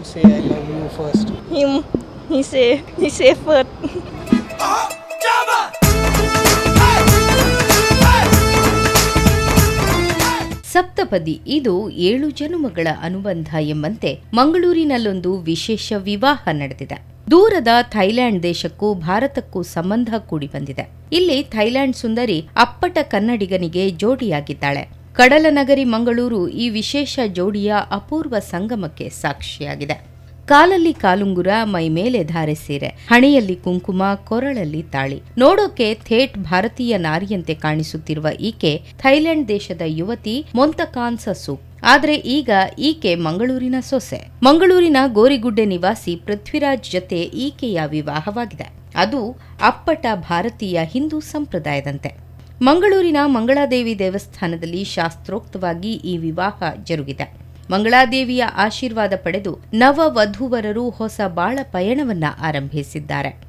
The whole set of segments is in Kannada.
You say I love you first. Him, he say, he say first. ಸಪ್ತಪದಿ ಇದು ಏಳು ಜನುಮಗಳ ಅನುಬಂಧ ಎಂಬಂತೆ ಮಂಗಳೂರಿನಲ್ಲೊಂದು ವಿಶೇಷ ವಿವಾಹ ನಡೆದಿದೆ ದೂರದ ಥೈಲ್ಯಾಂಡ್ ದೇಶಕ್ಕೂ ಭಾರತಕ್ಕೂ ಸಂಬಂಧ ಕೂಡಿ ಬಂದಿದೆ ಇಲ್ಲಿ ಥೈಲ್ಯಾಂಡ್ ಸುಂದರಿ ಅಪ್ಪಟ ಕನ್ನಡಿಗನಿಗೆ ಜೋಡಿಯಾಗಿದ್ದಾಳೆ ಕಡಲ ನಗರಿ ಮಂಗಳೂರು ಈ ವಿಶೇಷ ಜೋಡಿಯ ಅಪೂರ್ವ ಸಂಗಮಕ್ಕೆ ಸಾಕ್ಷಿಯಾಗಿದೆ. ಕಾಲಲ್ಲಿ ಕಾಲುಂಗುರ, ಮೈ ಮೇಲೆ ಧಾರೆ ಸೀರೆ, ಹಣೆಯಲ್ಲಿ ಕುಂಕುಮ, ಕೊರಳಲ್ಲಿ ತಾಳಿ. ನೋಡೋಕೆ ಥೇಟ್ ಭಾರತೀಯ ನಾರಿಯಂತೆ ಕಾಣಿಸುತ್ತಿರುವ ಈಕೆ ಥೈಲ್ಯಾಂಡ್ ದೇಶದ ಯುವತಿ ಮೊಂತಕಾನ್ ಸಸು ಆದರೆ ಈಗ ಈಕೆ ಮಂಗಳೂರಿನ ಸೊಸೆ. ಮಂಗಳೂರಿನ ಗೋರಿಗುಡ್ಡೆ ನಿವಾಸಿ ಪೃಥ್ವಿರಾಜ್ ಜತೆ ಈಕೆಯ ವಿವಾಹವಾಗಿದೆ. ಅದು ಅಪ್ಪಟ ಭಾರತೀಯ ಹಿಂದೂ ಸಂಪ್ರದಾಯದಂತೆ. ಮಂಗಳೂರಿನ ಮಂಗಳಾದೇವಿ ದೇವಸ್ಥಾನದಲ್ಲಿ ಶಾಸ್ತ್ರೋಕ್ತವಾಗಿ ಈ ವಿವಾಹ ಜರುಗಿದೆ. ಮಂಗಳಾದೇವಿಯ ಆಶೀರ್ವಾದ ಪಡೆದು ನವ ವಧುವರರು ಹೊಸ ಬಾಳ ಪಯಣವನ್ನ ಆರಂಭಿಸಿದ್ದಾರೆ.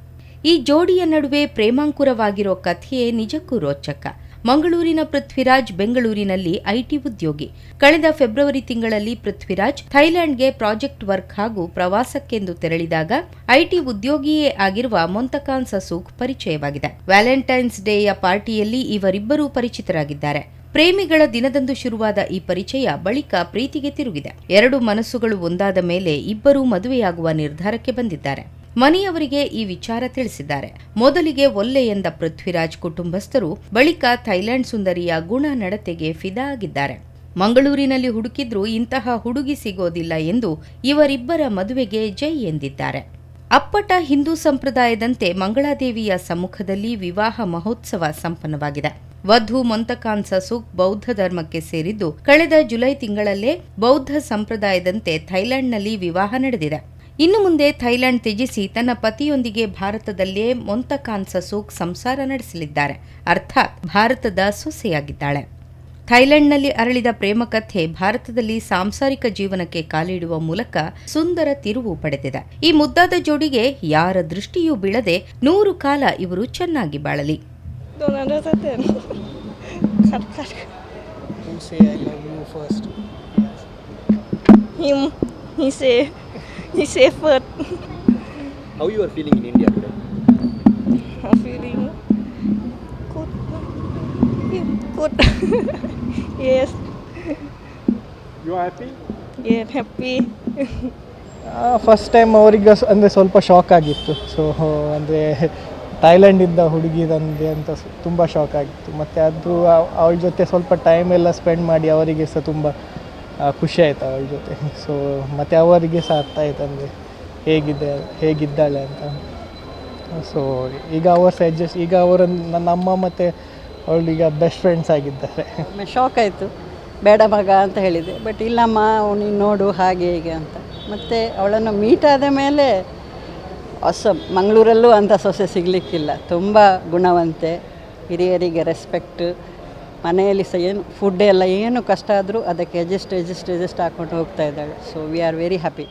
ಈ ಜೋಡಿಯ ನಡುವೆ ಪ್ರೇಮಾಂಕುರವಾಗಿರೋ ಕಥೆಯೇ ನಿಜಕ್ಕೂ ರೋಚಕ. ಮಂಗಳೂರಿನ ಪೃಥ್ವಿರಾಜ್ ಬೆಂಗಳೂರಿನಲ್ಲಿ ಐಟಿ ಉದ್ಯೋಗಿ. ಕಳೆದ ಫೆಬ್ರವರಿ ತಿಂಗಳಲ್ಲಿ ಪೃಥ್ವಿರಾಜ್ ಥೈಲ್ಯಾಂಡ್ಗೆ ಪ್ರಾಜೆಕ್ಟ್ ವರ್ಕ್ ಹಾಗೂ ಪ್ರವಾಸಕ್ಕೆಂದು ತೆರಳಿದಾಗ ಐಟಿ ಉದ್ಯೋಗಿಯೇ ಆಗಿರುವ ಮೊಂತಕಾನ್ ಸಸೂಕ್ ಪರಿಚಯವಾಗಿದೆ. ವ್ಯಾಲೆಂಟೈನ್ಸ್ ಡೇಯ ಪಾರ್ಟಿಯಲ್ಲಿ ಇವರಿಬ್ಬರೂ ಪರಿಚಿತರಾಗಿದ್ದಾರೆ. ಪ್ರೇಮಿಗಳ ದಿನದಂದು ಶುರುವಾದ ಈ ಪರಿಚಯ ಬಳಿಕ ಪ್ರೀತಿಗೆ ತಿರುಗಿದೆ. ಎರಡು ಮನಸ್ಸುಗಳು ಒಂದಾದ ಮೇಲೆ ಇಬ್ಬರೂ ಮದುವೆಯಾಗುವ ನಿರ್ಧಾರಕ್ಕೆ ಬಂದಿದ್ದಾರೆ. ಮನೆಯವರಿಗೆ ಈ ವಿಚಾರ ತಿಳಿಸಿದ್ದಾರೆ. ಮೊದಲಿಗೆ ಒಲ್ಲೆ ಎಂದ ಪೃಥ್ವಿರಾಜ್ ಕುಟುಂಬಸ್ಥರು ಬಳಿಕ ಥೈಲ್ಯಾಂಡ್ ಸುಂದರಿಯ ಗುಣ ನಡತೆಗೆ ಫಿದಾ ಆಗಿದ್ದಾರೆ. ಮಂಗಳೂರಿನಲ್ಲಿ ಹುಡುಕಿದ್ರೂ ಇಂತಹ ಹುಡುಗಿ ಸಿಗೋದಿಲ್ಲ ಎಂದು ಇವರಿಬ್ಬರ ಮದುವೆಗೆ ಜೈ ಎಂದಿದ್ದಾರೆ. ಅಪ್ಪಟ ಹಿಂದೂ ಸಂಪ್ರದಾಯದಂತೆ ಮಂಗಳಾದೇವಿಯ ಸಮ್ಮುಖದಲ್ಲಿ ವಿವಾಹ ಮಹೋತ್ಸವ ಸಂಪನ್ನವಾಗಿದೆ. ವಧು ಮೊಂತಕಾನ್ ಸಸುಕ್ ಬೌದ್ಧ ಧರ್ಮಕ್ಕೆ ಸೇರಿದ್ದು, ಕಳೆದ ಜುಲೈ ತಿಂಗಳಲ್ಲೇ ಬೌದ್ಧ ಸಂಪ್ರದಾಯದಂತೆ ಥೈಲ್ಯಾಂಡ್ನಲ್ಲಿ ವಿವಾಹ ನಡೆದಿದೆ. ಇನ್ನು ಮುಂದೆ ಥೈಲ್ಯಾಂಡ್ ತ್ಯಜಿಸಿ ತನ್ನ ಪತಿಯೊಂದಿಗೆ ಭಾರತದಲ್ಲೇ ಮೊಂತಕಾನ್ ಸಸೂಕ್ ಸಂಸಾರ ನಡೆಸಲಿದ್ದಾರೆ ಅರ್ಥಾತ್ ಭಾರತದ ಸೊಸೆಯಾಗಿದ್ದಾಳೆ ಥೈಲ್ಯಾಂಡ್ನಲ್ಲಿ ಅರಳಿದ ಪ್ರೇಮಕಥೆ ಭಾರತದಲ್ಲಿ ಸಾಂಸಾರಿಕ ಜೀವನಕ್ಕೆ ಕಾಲಿಡುವ ಮೂಲಕ ಸುಂದರ ತಿರುವು ಪಡೆದಿದೆ ಈ ಮುದ್ದಾದ ಜೋಡಿಗೆ ಯಾರ ದೃಷ್ಟಿಯೂ ಬೀಳದೆ ನೂರು ಕಾಲ ಇವರು ಚೆನ್ನಾಗಿ ಬಾಳಲಿ. Him, he say, say first. How you are feeling in India today? I'm feeling good. Good. yes, You are happy? yes, happy. First time ಅವರಿಗೆ ಅಂದರೆ ಸ್ವಲ್ಪ ಶಾಕ್ ಆಗಿತ್ತು ಸೊ ಅಂದರೆ ಥೈಲ್ಯಾಂಡಿಂದ ಹುಡುಗಿದಂದೆ ಅಂತ ತುಂಬ ಶಾಕ್ ಆಗಿತ್ತು ಮತ್ತು ಅದು ಅವಳ ಜೊತೆ ಸ್ವಲ್ಪ ಟೈಮ್ ಎಲ್ಲ ಸ್ಪೆಂಡ್ ಮಾಡಿ ಅವರಿಗೆ ಸಹ ತುಂಬ ಖುಷಿ ಆಯಿತು ಅವಳ ಜೊತೆ. ಸೊ ಮತ್ತು ಅವರಿಗೆ ಸಹ ಅರ್ಥ ಆಯ್ತು ಅಂದರೆ ಹೇಗಿದೆ, ಹೇಗಿದ್ದಾಳೆ ಅಂತ. ಸೊ ಈಗ ಅವರು ಅಡ್ಜಸ್ಟ್ ಈಗ ಅವರ ನನ್ನ ಅಮ್ಮ ಮತ್ತು ಅವಳೀಗ ಬೆಸ್ಟ್ ಫ್ರೆಂಡ್ಸ್ ಆಗಿದ್ದಾರೆ. ಶಾಕ್ ಆಯಿತು. ಬೇಡ ಮಗ ಅಂತ ಹೇಳಿದೆ. ಬಟ್ ಇಲ್ಲಮ್ಮ ನೀನು ನೋಡು ಹಾಗೆ ಹೀಗೆ ಅಂತ. ಮತ್ತು ಅವಳನ್ನು ಮೀಟ್ ಆದ ಮೇಲೆ ಹೊಸ ಮಂಗಳೂರಲ್ಲೂ ಅಂಥ ಸೊಸೆ ಸಿಗಲಿಕ್ಕಿಲ್ಲ. ತುಂಬ ಗುಣವಂತೆ, ಹಿರಿಯರಿಗೆ ರೆಸ್ಪೆಕ್ಟ್ ಮನೆಯಲ್ಲಿ ಸಹ ಏನು ಫುಡ್ ಎಲ್ಲ ಏನು ಕಷ್ಟ ಆದರೂ ಅದಕ್ಕೆ ಅಡ್ಜಸ್ಟ್ ಅಡ್ಜಸ್ಟ್ ಅಡ್ಜಸ್ಟ್ ಹಾಕ್ಕೊಂಡು ಹೋಗ್ತಾ ಇದ್ದಾಳೆ. So we are very happy